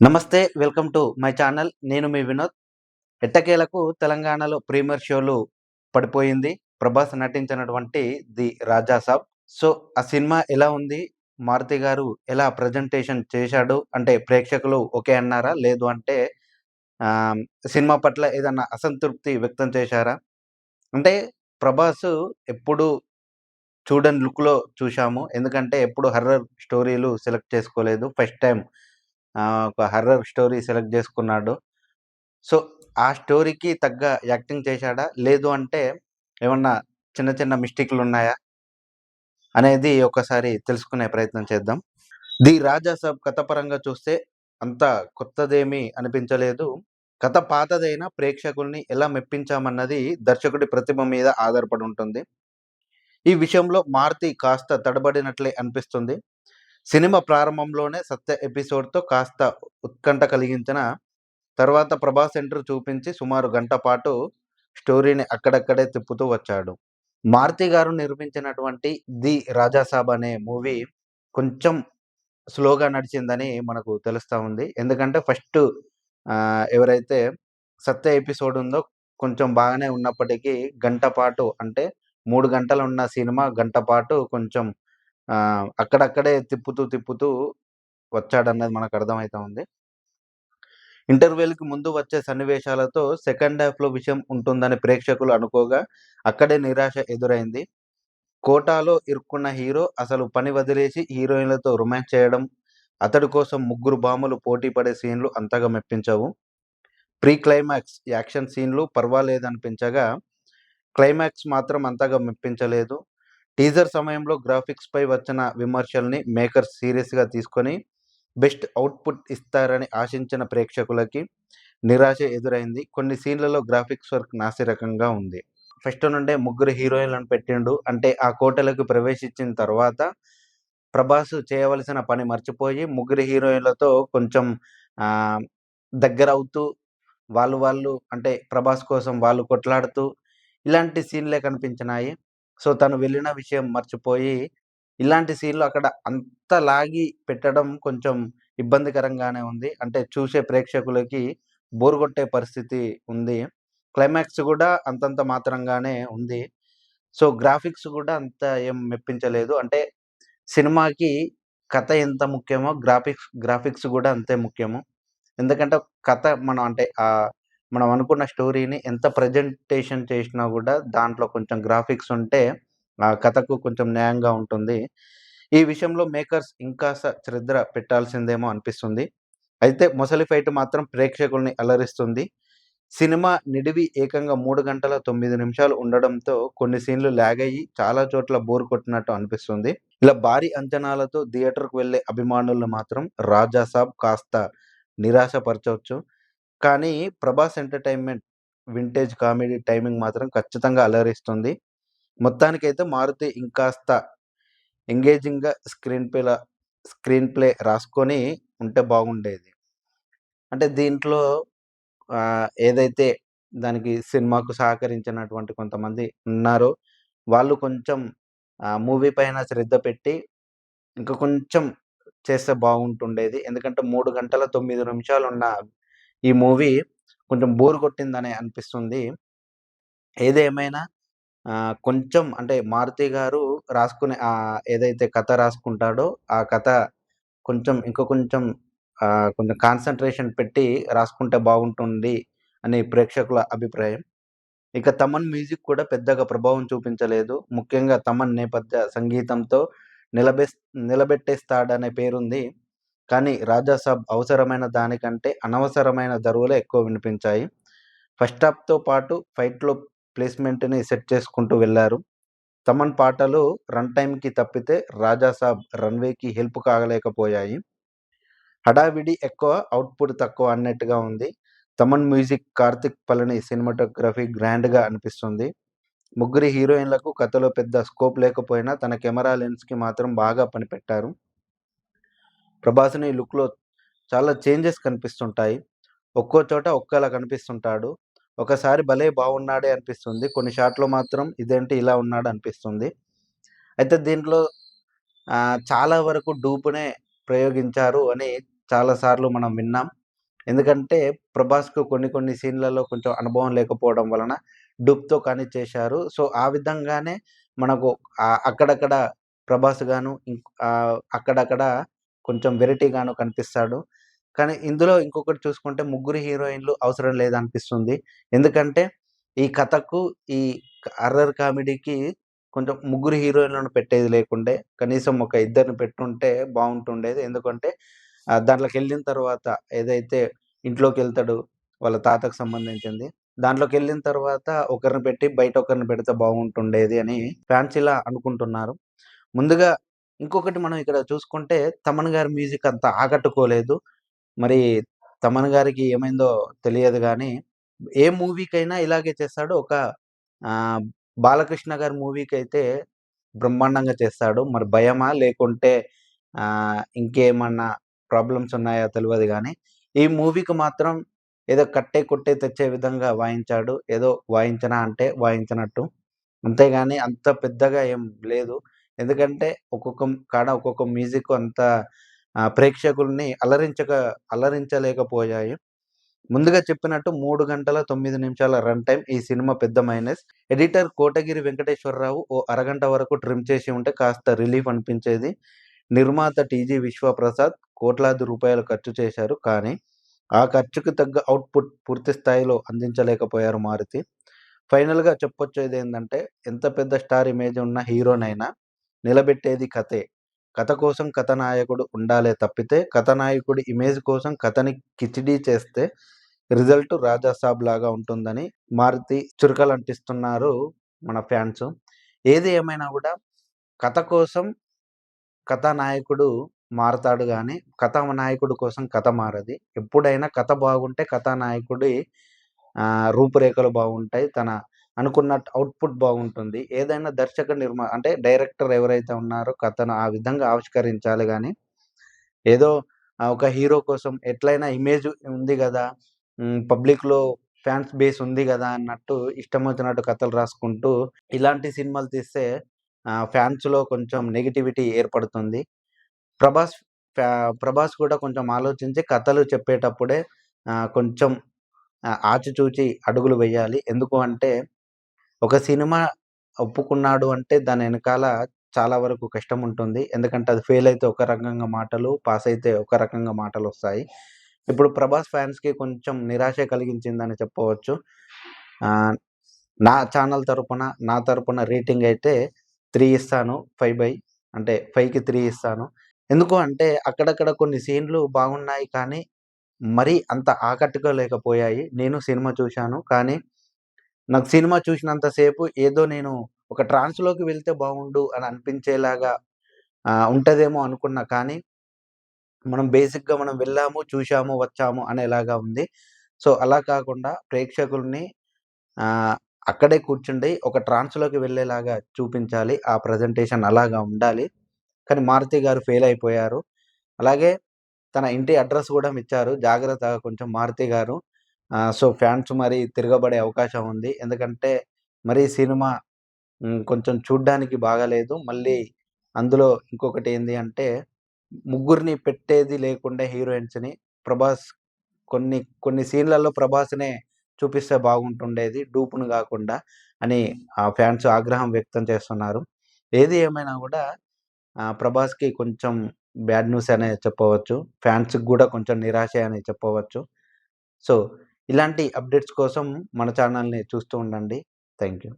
నమస్తే welcome to my channel. నేను మీ వినోద్. ఎట్టకేలకు తెలంగాణలో ప్రీమియర్ షోలు పడిపోయింది. ప్రభాస్ నటించినటువంటి ది రాజా సాబ్. సో ఆ సినిమా ఎలా ఉంది? మారుతి గారు ఎలా ప్రజెంటేషన్ చేశాడు? అంటే ప్రేక్షకులు ఓకే అన్నారా? లేదు అంటే ఆ, సినిమా పట్ల ఏదన్నా అసంతృప్తి వ్యక్తం చేశారా? అంటే ప్రభాస్ ఎప్పుడు చూడని లుక్లో చూశాము. ఎందుకంటే ఎప్పుడు హర్రర్ స్టోరీలు సెలెక్ట్ చేసుకోలేదు. ఫస్ట్ టైం ఒక హర్రర్ స్టోరీ సెలెక్ట్ చేసుకున్నాడు. సో ఆ స్టోరీకి తగ్గ యాక్టింగ్ చేశాడా? లేదు అంటే ఏమన్నా చిన్న చిన్న మిస్టేక్లు ఉన్నాయా? అనేది ఒకసారి తెలుసుకునే ప్రయత్నం చేద్దాం. ది రాజా సాబ్ కథ పరంగా చూస్తే అంత కొత్తదేమీ అనిపించలేదు. కథ పాతదైన ప్రేక్షకుల్ని ఎలా మెప్పించామన్నది దర్శకుడి ప్రతిభ మీద ఆధారపడి ఉంటుంది. ఈ విషయంలో మారుతి కాస్త తడబడినట్లే అనిపిస్తుంది. సినిమా ప్రారంభంలోనే సత్య ఎపిసోడ్తో కాస్త ఉత్కంఠ కలిగించిన తర్వాత ప్రభాస్ సెంటర్ చూపించి సుమారు గంట పాటు స్టోరీని అక్కడక్కడే తిప్పుతూ వచ్చాడు. మారుతి గారు నిర్మించినటువంటి ది రాజాసాబ్ అనే మూవీ కొంచెం స్లోగా నడిచిందని మనకు తెలుస్తూ ఉంది. ఎందుకంటే ఫస్ట్ ఎవరైతే సత్య ఎపిసోడ్ ఉందో కొంచెం బాగానే ఉన్నప్పటికీ గంట పాటు అంటే మూడు గంటలు ఉన్న సినిమా గంట పాటు కొంచెం అక్కడక్కడే తిప్పుతూ తిప్పుతూ వచ్చాడన్నది మనకు అర్థమవుతా ఉంది. ఇంటర్వెల్కి ముందు వచ్చే సన్నివేశాలతో సెకండ్ హాఫ్లో విషయం ఉంటుందని ప్రేక్షకులు అనుకోగా అక్కడే నిరాశ ఎదురైంది. కోటాలో ఇరుక్కున్న హీరో అసలు పని వదిలేసి హీరోయిన్లతో రొమాన్స్ చేయడం అతడి కోసం ముగ్గురు బాములు పోటీ పడే సీన్లు అంతగా మెప్పించవు. ప్రీ క్లైమాక్స్ యాక్షన్ సీన్లు పర్వాలేదనిపించగా క్లైమాక్స్ మాత్రం అంతగా మెప్పించలేదు. టీజర్ సమయంలో గ్రాఫిక్స్ పై వచ్చిన విమర్శల్ని మేకర్స్ సీరియస్గా తీసుకొని బెస్ట్ అవుట్పుట్ ఇస్తారని ఆశించిన ప్రేక్షకులకి నిరాశ ఎదురైంది. కొన్ని సీన్లలో గ్రాఫిక్స్ వర్క్ నాసిరకంగా ఉంది. ఫస్ట్ నుండే ముగ్గురు హీరోయిన్లను పెట్టిండు. అంటే ఆ కోటలకు ప్రవేశించిన తర్వాత ప్రభాస్ చేయవలసిన పని మర్చిపోయి ముగ్గురు హీరోయిన్లతో కొంచెం దగ్గర అవుతూ వాళ్ళు వాళ్ళు అంటే ప్రభాస్ కోసం వాళ్ళు కొట్లాడుతూ ఇలాంటి సీన్లే కనిపించినాయి. సో తను వెళ్ళిన విషయం మర్చిపోయి ఇలాంటి సీన్లు అక్కడ అంత లాగి పెట్టడం కొంచెం ఇబ్బందికరంగానే ఉంది. అంటే చూసే ప్రేక్షకులకి బోరు కొట్టే పరిస్థితి ఉంది. క్లైమాక్స్ కూడా అంతంత మాత్రంగానే ఉంది. సో గ్రాఫిక్స్ కూడా అంత ఏం మెప్పించలేదు. అంటే సినిమాకి కథ ఎంత ముఖ్యమో గ్రాఫిక్స్ గ్రాఫిక్స్ కూడా అంతే ముఖ్యము. ఎందుకంటే కథ మనం అంటే ఆ మనం అనుకున్న స్టోరీని ఎంత ప్రజెంటేషన్ చేసినా కూడా దాంట్లో కొంచెం గ్రాఫిక్స్ ఉంటే ఆ కథకు కొంచెం న్యాయంగా ఉంటుంది. ఈ విషయంలో మేకర్స్ ఇంకా శ్రద్ధ పెట్టాల్సిందేమో అనిపిస్తుంది. అయితే మొసలి ఫైట్ మాత్రం ప్రేక్షకుల్ని అలరిస్తుంది. సినిమా నిడివి ఏకంగా మూడు గంటల తొమ్మిది నిమిషాలు ఉండడంతో కొన్ని సీన్లు లాగ్ అయ్యి చాలా చోట్ల బోర్ కొట్టినట్టు అనిపిస్తుంది. ఇలా భారీ అంచనాలతో థియేటర్కు వెళ్ళే అభిమానులు మాత్రం రాజా సాబ్ కాస్త నిరాశపరచవచ్చు. కానీ Prabhas entertainment vintage comedy timing మాత్రం ఖచ్చితంగా అలరిస్తుంది. మొత్తానికైతే మారుతి ఇంకాస్త ఎంగేజింగ్గా స్క్రీన్ ప్లే స్క్రీన్ ప్లే రాసుకొని ఉంటే బాగుండేది. అంటే దీంట్లో ఏదైతే దానికి సినిమాకు సహకరించినటువంటి కొంతమంది ఉన్నారో వాళ్ళు కొంచెం మూవీ పైన శ్రద్ధ పెట్టి ఇంకా కొంచెం చేస్తే బాగుంటుండేది. ఎందుకంటే మూడు గంటల తొమ్మిది నిమిషాలు ఉన్న ఈ మూవీ కొంచెం బోర్ కొట్టిందని అనిపిస్తుంది. ఏదేమైనా కొంచెం అంటే మారుతి గారు రాసుకునే ఆ, ఏదైతే కథ రాసుకుంటాడో ఆ కథ కొంచెం ఇంకా కొంచెం కొంచెం కాన్సన్ట్రేషన్ పెట్టి రాసుకుంటే బాగుంటుంది అని ప్రేక్షకుల అభిప్రాయం. ఇక తమన్ మ్యూజిక్ కూడా పెద్దగా ప్రభావం చూపించలేదు. ముఖ్యంగా తమన్ నేపథ్య సంగీతంతో నిలబె నిలబెట్టేస్తాడనే పేరుంది. కానీ రాజాసాబ్ అవసరమైన దానికంటే అనవసరమైన ధరువులే ఎక్కువ వినిపించాయి. ఫస్ట్ హాఫ్తో పాటు ఫైట్లో ప్లేస్మెంట్ని సెట్ చేసుకుంటూ వెళ్ళారు. తమన్ పాటలు రన్ టైంకి తప్పితే రాజాసాబ్ రన్వేకి హెల్ప్ కాగలేకపోయాయి. హడావిడి ఎక్కువ అవుట్పుట్ తక్కువ అన్నట్టుగా ఉంది. తమన్ మ్యూజిక్ కార్తిక్ పలని సినిమాటోగ్రఫీ గ్రాండ్గా అనిపిస్తుంది. ముగ్గురి హీరోయిన్లకు కథలో పెద్ద స్కోప్ లేకపోయినా తన కెమెరా లెన్స్కి మాత్రం బాగా పనిపెట్టారు. ప్రభాస్ని లుక్లో చాలా చేంజెస్ కనిపిస్తుంటాయి. ఒక్కో చోట ఒక్కలా కనిపిస్తుంటాడు. ఒకసారి భలే బాగున్నాడే అనిపిస్తుంది. కొన్ని షాట్లో మాత్రం ఇదేంటి ఇలా ఉన్నాడు అనిపిస్తుంది. అయితే దీంట్లో చాలా వరకు డూపునే ప్రయోగించారు అని చాలా సార్లు మనం విన్నాం. ఎందుకంటే 'ప్రభాస్‌కు' కొన్ని కొన్ని సీన్‌లలో కొంచెం అనుభవం లేకపోవడం వలన డూప్‌తో కానీ చేశారు. సో, ఆ విధంగానే మనకు అక్కడక్కడ 'ప్రభాస్' గాను అక్కడక్కడ కొంచెం వెరైటీగాను కనిపిస్తాడు. కానీ ఇందులో ఇంకొకటి చూసుకుంటే ముగ్గురు హీరోయిన్‌లు అవసరం లేదనిపిస్తుంది. ఎందుకంటే ఈ కథకు ఈ అర్రర్ కామెడీకి కొంచెం ముగ్గురు హీరోయిన్‌లను పెట్టేది లేకుండే. కనీసం ఒక ఇద్దరిని పెట్టుంటే బాగుంటుండేది ఎందుకంటే దాంట్లోకి వెళ్ళిన తర్వాత ఏదైతే ఇంట్లోకి వెళ్తాడు వాళ్ళ తాతకు సంబంధించింది. దాంట్లోకి వెళ్ళిన తర్వాత ఒకరిని పెట్టి బయట ఒకరిని పెడితే బాగుంటుండేది అని ఫ్యాన్స్ ఇలా అనుకుంటున్నారు. ముందుగా ఇంకొకటి మనం ఇక్కడ చూసుకుంటే తమన్ గారి మ్యూజిక్ అంత ఆకట్టుకోలేదు. మరి తమన్ గారికి ఏమైందో తెలియదు కానీ ఏ మూవీకైనా ఇలాగే చేస్తాడు. ఒక బాలకృష్ణ గారి మూవీకైతే బ్రహ్మాండంగా చేస్తాడు. మరి భయమా? లేకుంటే ఇంకేమన్నా ప్రాబ్లమ్స్ ఉన్నాయా తెలియదు కానీ ఈ మూవీకి మాత్రం ఏదో కట్టే, కొట్టే తెచ్చే విధంగా వాయించాడు. ఏదో వాయించనా అంటే వాయించినట్టు అంతేగాని అంత పెద్దగా ఏం లేదు. ఎందుకంటే ఒక్కొక్క కాడ ఒక్కొక్క మ్యూజిక్ అంత ప్రేక్షకుల్ని అలరించక అలరించలేకపోయాయి. ముందుగా చెప్పినట్టు మూడు గంటల తొమ్మిది నిమిషాల రన్ టైం ఈ సినిమా పెద్ద మైనస్. ఎడిటర్ కోటగిరి వెంకటేశ్వరరావు ఓ అరగంట వరకు ట్రిమ్ చేసి ఉంటే కాస్త రిలీఫ్ అనిపించేది. నిర్మాత టీజీ విశ్వప్రసాద్ కోట్లాది రూపాయలు ఖర్చు చేశారు. కానీ ఆ ఖర్చుకు తగ్గ అవుట్పుట్ పూర్తి స్థాయిలో అందించలేకపోయారు మారుతి. ఫైనల్‌గా చెప్పొచ్చేది ఏంటంటే ఎంత పెద్ద స్టార్ ఇమేజ్ ఉన్న హీరోనైనా నిలబెట్టేది కథే. కథ కోసం కథానాయకుడు ఉండాలే తప్పితే కథానాయకుడి ఇమేజ్ కోసం కథని కిచిడీ చేస్తే రిజల్ట్ 'రాజా సాబ్' లాగా ఉంటుందని మారుతి చురకలంటిస్తున్నారు మన ఫ్యాన్స్. ఏది ఏమైనా కూడా కథ కోసం కథానాయకుడు మారతాడు కానీ కథానాయకుడు కోసం కథ మారది. ఎప్పుడైనా కథ బాగుంటే కథానాయకుడి రూపురేఖలు బాగుంటాయి. తన అనుకున్నట్టు అవుట్పుట్ బాగుంటుంది. ఏదైనా దర్శక నిర్మా అంటే డైరెక్టర్ ఎవరైతే ఉన్నారో కథను ఆ విధంగా ఆవిష్కరించాలి కానీ ఏదో ఒక హీరో కోసం ఎట్లైనా ఇమేజ్ ఉంది కదా పబ్లిక్‌లో ఫ్యాన్స్ బేస్ ఉంది కదా అన్నట్టు ఇష్టం వచ్చినట్టు కథలు రాసుకుంటూ ఇలాంటి సినిమాలు తీస్తే ఫ్యాన్స్‌లో కొంచెం నెగటివిటీ ఏర్పడుతుంది. ప్రభాస్ ఫ్యా ప్రభాస్ కూడా కొంచెం ఆలోచించి కథలు చెప్పేటప్పుడే కొంచెం ఆచిచూచి అడుగులు వేయాలి. ఎందుకు అంటే ఒక సినిమా ఒప్పుకున్నాడు అంటే దాని వెనకాల చాలా వరకు కష్టం ఉంటుంది. ఎందుకంటే అది ఫెయిల్ అయితే ఒక రకంగా మాటలు, పాస్ అయితే ఒక రకంగా మాటలు వస్తాయి ఇప్పుడు ప్రభాస్ ఫ్యాన్స్‌కి కొంచెం నిరాశ కలిగించిందని చెప్పవచ్చు. నా ఛానల్ తరపున, నా తరపున రేటింగ్ అయితే త్రీ ఇస్తాను. ఫైవ్ బై అంటే 5కి 3 ఇస్తాను. ఎందుకు అంటే అక్కడక్కడ కొన్ని సీన్‌లు బాగున్నాయి కానీ, మరీ అంత ఆకట్టుకోలేకపోయాయి. నేను సినిమా చూశాను. కానీ నాకు సినిమా చూసినంత సేపు ఏదో నేను ఒక ట్రాన్స్‌లోకి వెళ్తే బాగుండు అని అనిపించేలాగా ఉంటుందేమో అనుకున్నా. కానీ మనం బేసిక్‌గా మనం వెళ్ళాము, చూశాము, వచ్చాము అనేలాగా ఉంది. సో, అలా కాకుండా ప్రేక్షకుల్ని అక్కడే కూర్చుండి ఒక ట్రాన్స్‌లోకి వెళ్ళేలాగా చూపించాలి. ఆ ప్రజెంటేషన్ అలాగా ఉండాలి. కానీ మారుతి గారు ఫెయిల్ అయిపోయారు. అలాగే తన ఇంటి అడ్రస్ కూడా ఇచ్చారు. జాగ్రత్తగా కొంచెం మారుతి గారు. సో, ఫ్యాన్స్ మరి తిరగబడే అవకాశం ఉంది. ఎందుకంటే మరి సినిమా కొంచెం చూడ్డానికి బాగాలేదు. మళ్ళీ అందులో ఇంకొకటి ఏంది అంటే ముగ్గురిని పెట్టేది లేకుండా హీరోయిన్స్‌ని ప్రభాస్ కొన్ని కొన్ని సీన్‌లలో ప్రభాస్‌నే చూపిస్తే బాగుంటుండేది. డూపును కాకుండా అని ఆ ఫ్యాన్స్ ఆగ్రహం వ్యక్తం చేస్తున్నారు. ఏది ఏమైనా కూడా ప్రభాస్‌కి కొంచెం బ్యాడ్ న్యూస్ అనే చెప్పవచ్చు. ఫ్యాన్స్‌కి కూడా కొంచెం నిరాశ అని చెప్పవచ్చు. సో, ఇలాంటి అప్డేట్స్ కోసం మన ఛానల్‌ని చూస్తూ ఉండండి. Thank you.